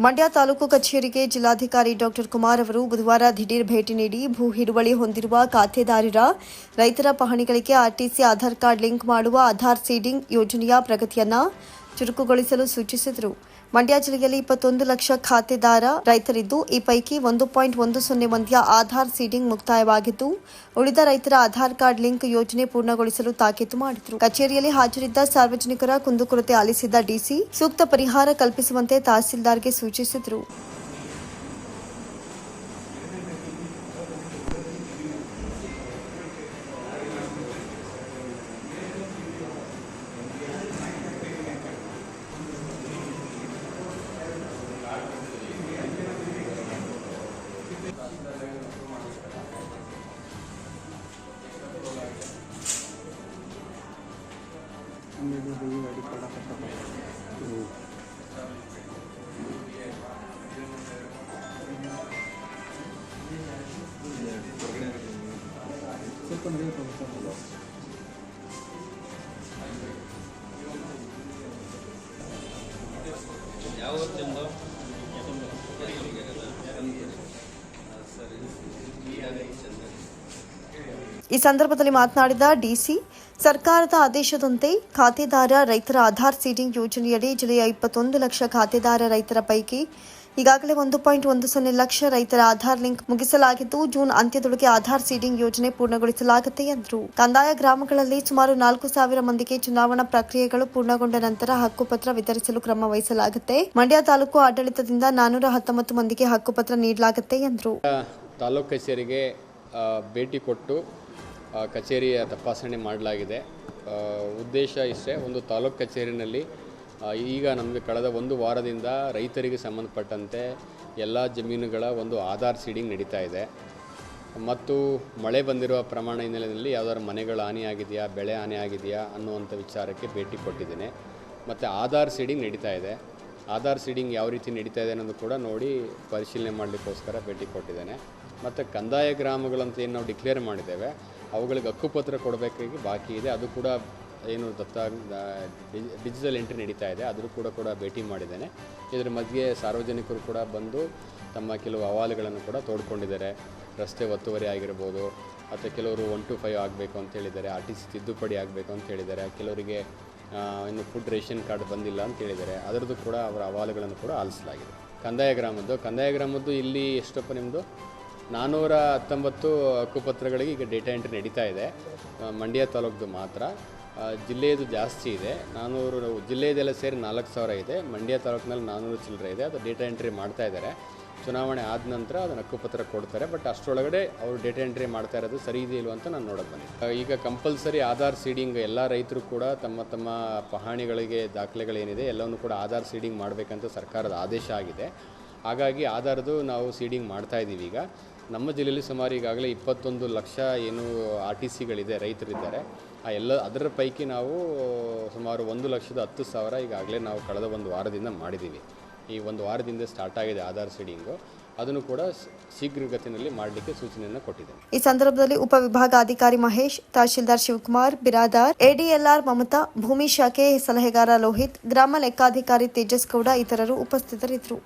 ಮಂಡ್ಯ ತಾಲೂಕು ಕಚೇರಿಗೆ ಜಿಲ್ಲಾಧಿಕಾರಿ ಡಾಕ್ಟರ್ ಕುಮಾರ್ ಅವರು ಬುಧವಾರ ದಿಢೀರ್ ಭೇಟಿ ನೀಡಿ ಭೂ ಹಿಡುವಳಿ ಹೊಂದಿರುವ ಖಾತೆದಾರರ ರೈತರ ಪಹಣಿಗಳಿಗೆ ಆರ್ಟಿಸಿ ಆಧಾರ್ ಕಾರ್ಡ್ ಲಿಂಕ್ ಮಾಡುವ ಆಧಾರ್ ಸೀಡಿಂಗ್ ಯೋಜನೆಯ ಪ್ರಗತಿಯನ್ನ ಚುರುಕುಗೊಳಿಸಲು ಸೂಚಿಸಿದರು. ಮಂಡ್ಯ ಜಿಲ್ಲೆಯಲ್ಲಿ ಇಪ್ಪತ್ತೊಂದು ಲಕ್ಷ ಖಾತೆದಾರ ರೈತರಿದ್ದು, ಈ ಪೈಕಿ ಒಂದು ಪಾಯಿಂಟ್ ಒಂದು ಸೊನ್ನೆ ಮಂದಿಯ ಆಧಾರ್ ಸೀಡಿಂಗ್ ಮುಕ್ತಾಯವಾಗಿದ್ದು, ಉಳಿದ ರೈತರ ಆಧಾರ್ ಕಾರ್ಡ್ ಲಿಂಕ್ ಯೋಜನೆ ಪೂರ್ಣಗೊಳಿಸಲು ತಾಕೀತು ಮಾಡಿದರು. ಕಚೇರಿಯಲ್ಲಿ ಹಾಜರಿದ್ದ ಸಾರ್ವಜನಿಕರ ಕುಂದುಕೊರತೆ ಆಲಿಸಿದ ಡಿಸಿ, ಸೂಕ್ತ ಪರಿಹಾರ ಕಲ್ಪಿಸುವಂತೆ ತಹಸೀಲ್ದಾರ್ಗೆ ಸೂಚಿಸಿದರು. ಸ್ವಲ್ಪ ನಡೆಯುತ್ತೆ ಪ್ರೊಫೆಸರ್ ಯಾವ ನಿಮ್ಮದು ಈ ಸಂದರ್ಭದಲ್ಲಿ ಮಾತನಾಡಿದ ಡಿಸಿ, ಸರ್ಕಾರದ ಆದೇಶದಂತೆ ಖಾತೆದಾರ ರೈತರ ಆಧಾರ್ ಸೀಡಿಂಗ್ ಯೋಜನೆಯಡಿ ಜಿಲ್ಲೆಯ ಇಪ್ಪತ್ತೊಂದು ಲಕ್ಷ ಖಾತೆದಾರ ರೈತರ ಪೈಕಿ ಈಗಾಗಲೇ ಒಂದು ಪಾಯಿಂಟ್ ಒಂದು ಸೊನ್ನೆ ಲಕ್ಷ ರೈತರ ಆಧಾರ್ ಲಿಂಕ್ ಮುಗಿಸಲಾಗಿದ್ದು, ಜೂನ್ ಅಂತ್ಯದೊಳಗೆ ಆಧಾರ್ ಸೀಡಿಂಗ್ ಯೋಜನೆ ಪೂರ್ಣಗೊಳಿಸಲಾಗುತ್ತೆ ಎಂದರು. ಕಂದಾಯ ಗ್ರಾಮಗಳಲ್ಲಿ ಸುಮಾರು ನಾಲ್ಕು ಸಾವಿರ ಮಂದಿಗೆ ಚುನಾವಣಾ ಪ್ರಕ್ರಿಯೆಗಳು ಪೂರ್ಣಗೊಂಡ ನಂತರ ಹಕ್ಕುಪತ್ರ ವಿತರಿಸಲು ಕ್ರಮ ವಹಿಸಲಾಗುತ್ತೆ. ಮಂಡ್ಯ ತಾಲೂಕು ಆಡಳಿತದಿಂದ ನಾನೂರ ಹತ್ತೊಂಬತ್ತು ಮಂದಿಗೆ ಹಕ್ಕುಪತ್ರ ನೀಡಲಾಗುತ್ತೆ ಎಂದರು. ತಾಲೂಕು ಭೇಟಿ ಕೊಟ್ಟು ಕಚೇರಿಯ ತಪಾಸಣೆ ಮಾಡಲಾಗಿದೆ. ಉದ್ದೇಶ ಇಷ್ಟೇ, ಒಂದು ತಾಲೂಕು ಕಚೇರಿನಲ್ಲಿ ಈಗ ನಮಗೆ ಕಳೆದ ಒಂದು ವಾರದಿಂದ ರೈತರಿಗೆ ಸಂಬಂಧಪಟ್ಟಂತೆ ಎಲ್ಲ ಜಮೀನುಗಳ ಒಂದು ಆಧಾರ್ ಸೀಡಿಂಗ್ ನಡೀತಾ ಇದೆ. ಮತ್ತು ಮಳೆ ಬಂದಿರುವ ಪ್ರಮಾಣ ಹಿನ್ನೆಲೆಯಲ್ಲಿ ಯಾವ್ದಾದ್ರು ಮನೆಗಳ ಹಾನಿಯಾಗಿದೆಯಾ, ಬೆಳೆ ಹಾನಿಯಾಗಿದೆಯಾ ಅನ್ನುವಂಥ ವಿಚಾರಕ್ಕೆ ಭೇಟಿ ಕೊಟ್ಟಿದ್ದೇನೆ. ಮತ್ತು ಆಧಾರ್ ಸೀಡಿಂಗ್ ನಡೀತಾ ಇದೆ. ಆಧಾರ್ ಸೀಡಿಂಗ್ ಯಾವ ರೀತಿ ನಡೀತಾ ಇದೆ ಅನ್ನೋದು ಕೂಡ ನೋಡಿ ಪರಿಶೀಲನೆ ಮಾಡಲಿಕ್ಕೋಸ್ಕರ ಭೇಟಿ ಕೊಟ್ಟಿದ್ದೇನೆ. ಮತ್ತು ಕಂದಾಯ ಗ್ರಾಮಗಳಂತ ಏನು ನಾವು ಡಿಕ್ಲೇರ್ ಮಾಡಿದ್ದೇವೆ, ಅವುಗಳಿಗೆ ಹಕ್ಕುಪತ್ರ ಕೊಡಬೇಕಾಗಿ ಬಾಕಿ ಇದೆ. ಅದು ಕೂಡ ಏನು ದತ್ತ ಡಿಜಿಟಲ್ ಎಂಟ್ರಿ ನಡೀತಾ ಇದೆ. ಅದರೂ ಕೂಡ ಕೂಡ ಭೇಟಿ ಮಾಡಿದ್ದೇನೆ. ಇದರ ಮಧ್ಯೆ ಸಾರ್ವಜನಿಕರು ಕೂಡ ಬಂದು ತಮ್ಮ ಕೆಲವು ಅಹವಾಲುಗಳನ್ನು ಕೂಡ ತೋಡ್ಕೊಂಡಿದ್ದಾರೆ. ರಸ್ತೆ ಒತ್ತುವರಿ ಆಗಿರ್ಬೋದು, ಮತ್ತು ಕೆಲವರು ಒನ್ ಟು ಫೈವ್ ಆಗಬೇಕು ಅಂತ ಹೇಳಿದ್ದಾರೆ. ಆರ್ ಟಿ ಸಿ ತಿದ್ದುಪಡಿ ಆಗಬೇಕು ಅಂತ ಹೇಳಿದ್ದಾರೆ. ಕೆಲವರಿಗೆ ಇನ್ನು ಫುಡ್ ರೇಷನ್ ಕಾರ್ಡ್ ಬಂದಿಲ್ಲ ಅಂತ ಹೇಳಿದ್ದಾರೆ. ಅದರದ್ದು ಕೂಡ ಅವರ ಅಹವಾಲುಗಳನ್ನು ಕೂಡ ಆಲಿಸಲಾಗಿದೆ. ಕಂದಾಯ ಗ್ರಾಮದ್ದು ಕಂದಾಯ ಗ್ರಾಮದ್ದು ಇಲ್ಲಿ ಎಷ್ಟಪ್ಪ ನಿಮ್ಮದು ನಾನ್ನೂರ ಹತ್ತೊಂಬತ್ತು ಹಕ್ಕುಪತ್ರಗಳಿಗೆ ಈಗ ಡೇಟಾ ಎಂಟ್ರಿ ನಡೀತಾ ಇದೆ. ಮಂಡ್ಯ ತಾಲೂಕ್ದು ಮಾತ್ರ. ಜಿಲ್ಲೆಯದು ಜಾಸ್ತಿ ಇದೆ. ನಾನ್ನೂರು ಜಿಲ್ಲೆಯದೆಲ್ಲ ಸೇರಿ ನಾಲ್ಕು ಸಾವಿರ ಇದೆ. ಮಂಡ್ಯ ತಾಲೂಕಿನಲ್ಲಿ ನಾನ್ನೂರು ಚಿಲ್ಲರೆ ಇದೆ. ಅದು ಡೇಟಾ ಎಂಟ್ರಿ ಮಾಡ್ತಾ ಇದ್ದಾರೆ. ಚುನಾವಣೆ ಆದ ನಂತರ ಅದನ್ನು ಹಕ್ಕುಪತ್ರ ಕೊಡ್ತಾರೆ. ಬಟ್ ಅಷ್ಟರೊಳಗಡೆ ಅವರು ಡೇಟಾ ಎಂಟ್ರಿ ಮಾಡ್ತಾ ಇರೋದು ಸರಿ ಇದೆಯಲ್ವ ಅಂತ ನಾನು ನೋಡೋಕೆ ಬನ್ನಿ ಈಗ ಕಂಪಲ್ಸರಿ ಆಧಾರ್ ಸೀಡಿಂಗ್ ಎಲ್ಲ ರೈತರು ಕೂಡ ತಮ್ಮ ತಮ್ಮ ಪಹಾಣಿಗಳಿಗೆ ದಾಖಲೆಗಳೇನಿದೆ ಎಲ್ಲವನ್ನು ಕೂಡ ಆಧಾರ್ ಸೀಡಿಂಗ್ ಮಾಡಬೇಕಂತ ಸರ್ಕಾರದ ಆದೇಶ ಆಗಿದೆ. ಹಾಗಾಗಿ ಆಧಾರದ್ದು ನಾವು ಸೀಡಿಂಗ್ ಮಾಡ್ತಾ ಇದ್ದೀವಿ ಈಗ. ನಮ್ಮ ಜಿಲ್ಲೆಯಲ್ಲಿ ಸುಮಾರು ಈಗಾಗಲೇ ಇಪ್ಪತ್ತೊಂದು ಲಕ್ಷ ಏನು ಆರ್ ಟಿ ಸಿಗಳಿದೆ, ರೈತರಿದ್ದಾರೆ. ಆ ಎಲ್ಲ ಅದರ ಪೈಕಿ ನಾವು ಸುಮಾರು ಒಂದು ಲಕ್ಷದ ಹತ್ತು ಸಾವಿರ ಈಗಾಗಲೇ ನಾವು ಕಳೆದ ಒಂದು ವಾರದಿಂದ ಮಾಡಿದ್ದೀವಿ. ಈ ಒಂದು ವಾರದಿಂದ ಸ್ಟಾರ್ಟ್ ಆಗಿದೆ ಆಧಾರ್ ಸೀಡಿಂಗು. ಅದನ್ನು ಕೂಡ ಶೀಘ್ರಗತಿನಲ್ಲಿ ಮಾಡಲಿಕ್ಕೆ ಸೂಚನೆಯನ್ನು ಕೊಟ್ಟಿದ್ದೇನೆ. ಈ ಸಂದರ್ಭದಲ್ಲಿ ಉಪವಿಭಾಗಾಧಿಕಾರಿ ಮಹೇಶ್, ತಹಶೀಲ್ದಾರ್ ಶಿವಕುಮಾರ್, ಬಿರಾದಾರ್ ಎಡಿಎಲ್ಆರ್ ಮಮತಾ, ಭೂಮಿ ಶಾಖೆ ಸಲಹೆಗಾರ ಲೋಹಿತ್, ಗ್ರಾಮ ಲೆಕ್ಕಾಧಿಕಾರಿ ತೇಜಸ್ ಗೌಡ ಇತರರು ಉಪಸ್ಥಿತರಿದ್ದರು.